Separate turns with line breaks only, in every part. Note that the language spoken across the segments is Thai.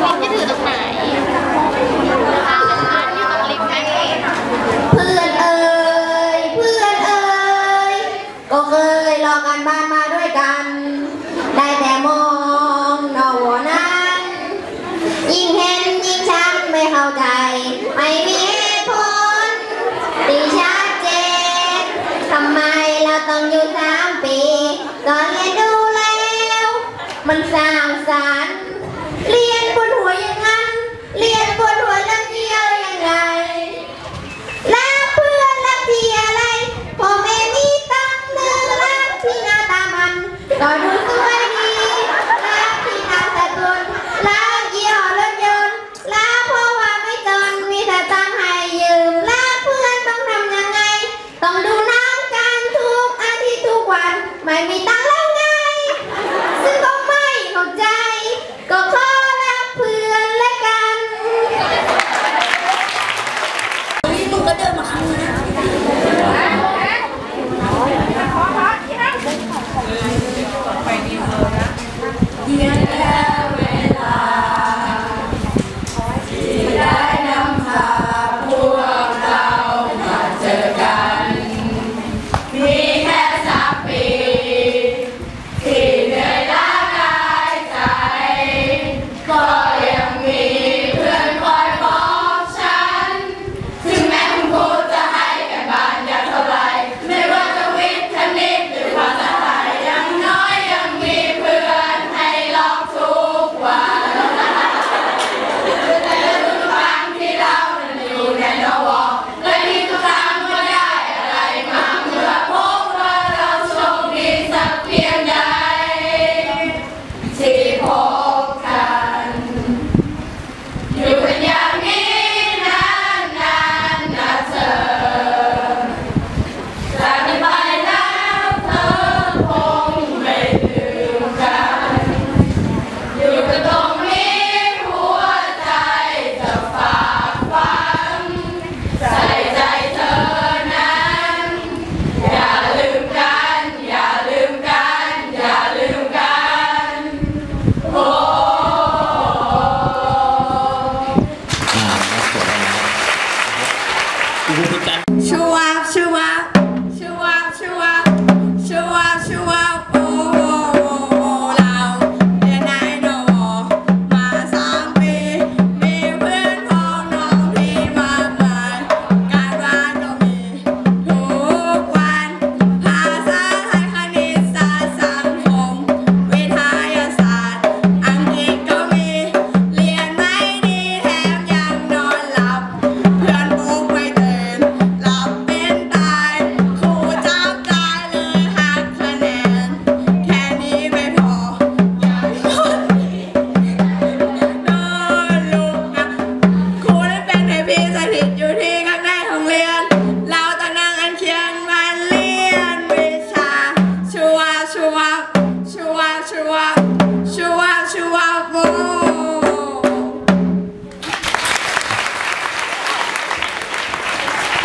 Làm cho.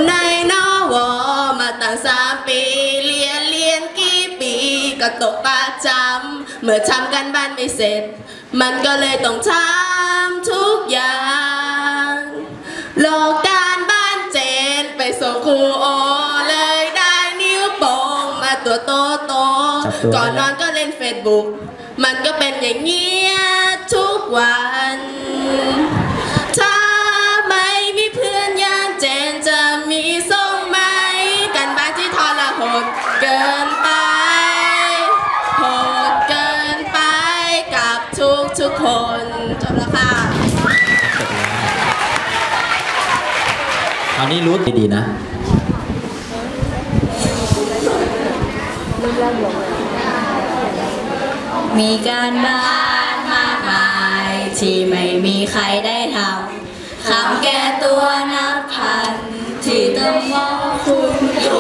ในนวมาตั้งสาม
ปี
เรียนเรียนกี่ปีก็ตกประจำเมื่อทำกันบ้านไม่เสร็จ มันก็เลยต้องทำทุกอย่างโลกการบ้านเจนไปส่งครูโอเลยได้นิ้วโป้งมาตัวโตโตก่อนนอนก็เล่นเฟซบุ๊กมันก็เป็นอย่างเงี้ยทุกวัน อันนี้รู้ดีๆนะมีการบ้านมากมาย ที่ไม่มีใครได้ทำคำแก้ตัวนับพัน ที่ต้องมองคุณดู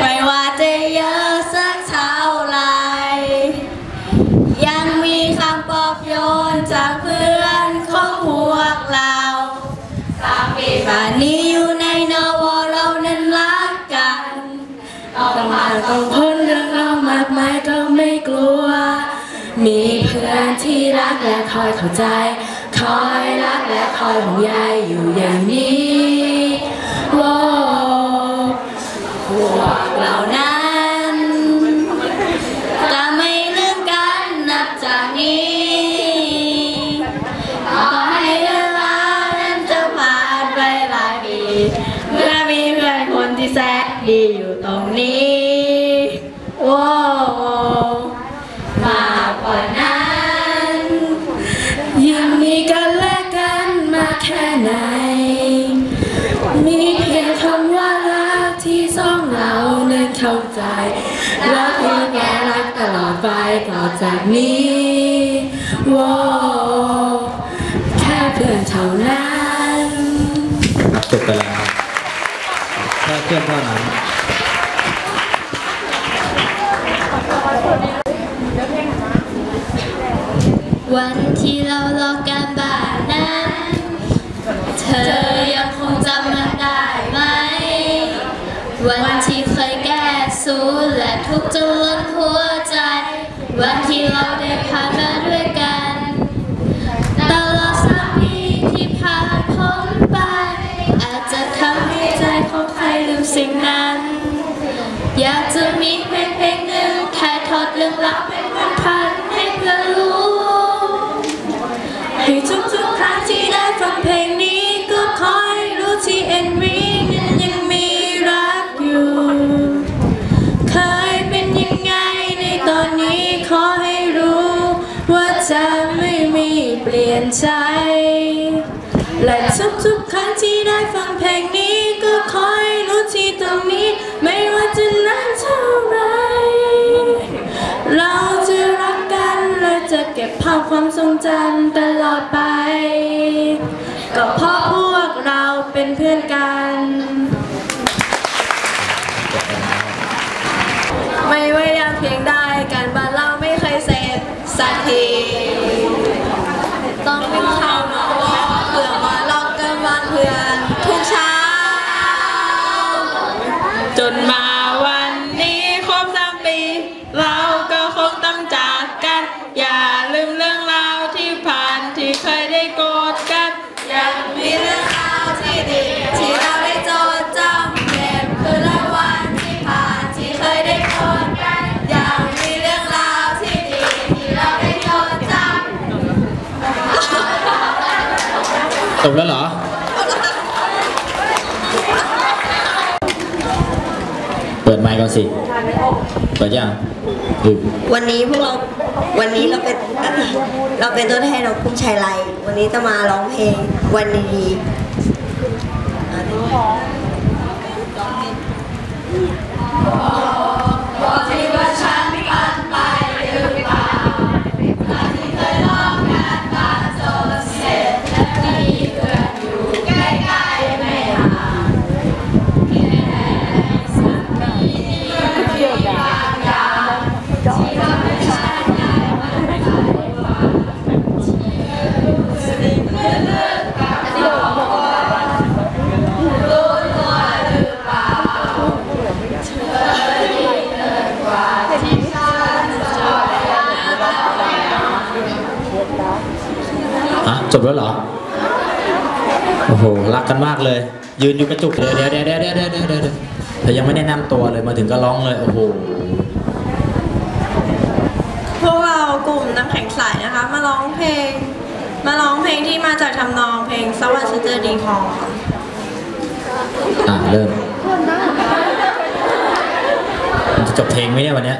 ไม่ว่าจะเยอะสักเท่าไร ยังมีคำปลอบโยนจากเพื่อนของพวกเราสามปีมานี้ ต้องพ้นเรื่องราวมากมายก็ไม่กลัว มีเพื่อนที่รักและคอยเข้าใจ ค
อยรักและคอยห่วงใยอยู่อย่างนี้ จากนี้ว้าวแค่เพื่อนเท่านั้น
จบไปแล้วแค่เพื่อนเท่านั้น
วันที่เรารอการบ้านนั้น เธอยังคงจำมันได้ไหม วันที่เคยแก้สูญและทุกข์จนล้นหัวใจ วันที่เราได้ผ่านมาด้วยกันตลอดสามปีที่ผ่านพ้นไป อาจจะทำให้ใจของใครลืมสิ่งนั้น อยากจะมีเพลงเพลงหนึ่งถ่ายทอดเรื่องราวเป็น ความทรงจำตลอดไป ก็เพราะพวกเราเป็นเพื่อนกัน ไม่ว่ายังเพียงได้กัน บแล้วเห
รอ เปิดไมค์ก่อนสิ เปิดยังอืม
วันนี้พวกเรา วันนี้เราเป็น เราเป็นตัวแทนของกลุ่มชายไลวันนี้จะมาร้องเพลงวันดี
ฮ จบแล้วเหรอ โอ้โห รักกันมากเลย ยืนอยู่กระจุกเลย เดี๋ยวเดี๋ยวเดี๋ยวเดี๋ยวเดี๋ยวเธอยังไม่แนะนำตัวเลย มาถึงก็ร้องเลย โอ้โห
พวกเรากลุ่มน้ำแข็งใสนะคะ มาร้องเพลง มาร้องเพลงที่มาจากทำนองเพลงสวัสดิ์เจอดีคอง
อ่าเริ่มจะจบเพลงไหมเนี่ยวันนี้ย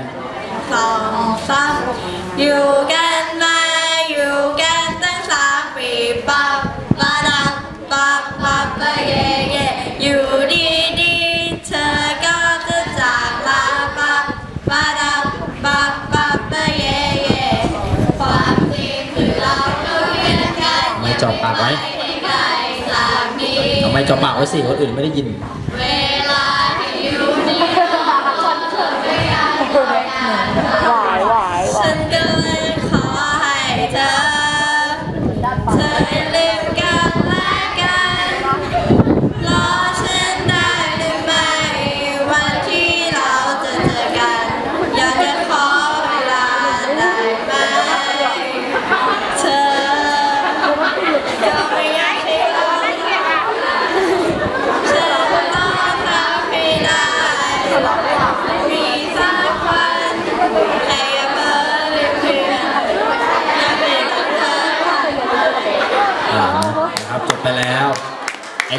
สองสามอยู่กัน
ไมจอบปากไว้สิคนอื่นไม่ได้ยิน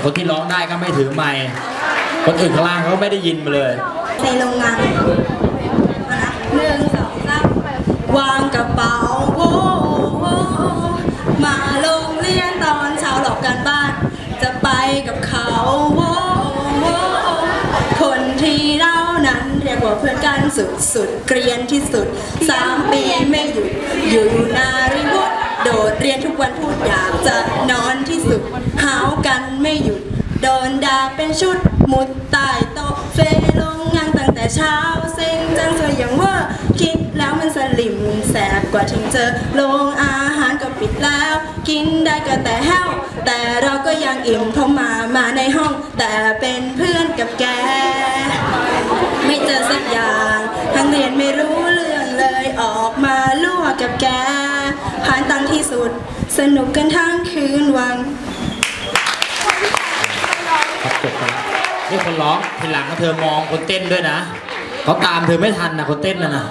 คนที่ร้อ
งได้ก็ไม่ถือไมค์คนอื่นข้างล่างเขาไม่ได้ยินมาเลย
ในโรงงานมานะหนึ่งสองสามวางกระเป๋าโอ้โหมาโรงเรียนตอนเช้าหลอกกันบ้าน จะไปกับเขาโอ้โหคนที่เรานั้นเรียกว่าเพื่อนกันสุดสุดๆเกรียนที่สุดสามปีไม่หยุดอยู่นาริวุฒโดดเรียนทุกวันพูดอยากจะนอนที่สุด ไม่หยุด โดนด่าเป็นชุดมุดใต้โต๊ะเฟลงงานตั้งแต่เช้า เซ็งจังสวยอย่างว่าคิดแล้วมันสลิมแสบกว่าถึงเจอโรงอาหารก็ปิดแล้ว กินได้ก็แต่แห้ว แต่เราก็ยังอิ่มเพราะมามาในห้อง แต่เป็นเพื่อนกับแก ไม่เจอสักอย่างทั้งเรียนไม่รู้เรื่องเลยออกมาลั่วกับแก ผ่านตังที่สุด สนุกกันทั้งคืน
วัน คนร้องทีหลังก็เธอมองคนเต้นด้วยนะเขาตามเธอไม่ทันนะคนเต้นนะนะ